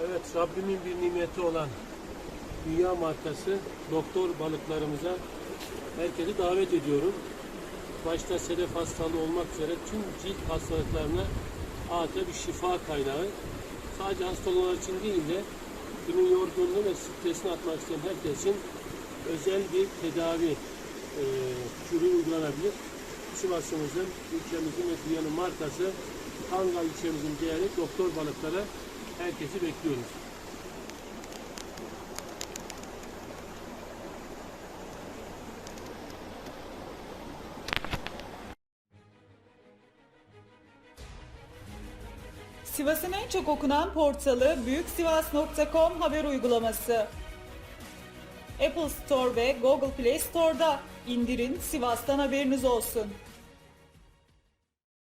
Rabbimin bir nimeti olan dünya markası doktor balıklarımıza herkesi davet ediyorum. Başta sedef hastalığı olmak üzere tüm cilt hastalıklarına adeta bir şifa kaynağı. Sadece hasta olanlar için değil de günün yorgunluğu ve stresini atmak isteyen herkes için özel bir tedavi e, türü uygulanabilir. Sivas'ımızın, ilçemizin ve dünyanın markası Kangal ilçemizin değerli doktor balıklara herkesi bekliyoruz. Sivas'ın en çok okunan portalı büyüksivas.com haber uygulaması. Apple Store ve Google Play Store'da indirin Sivas'tan haberiniz olsun.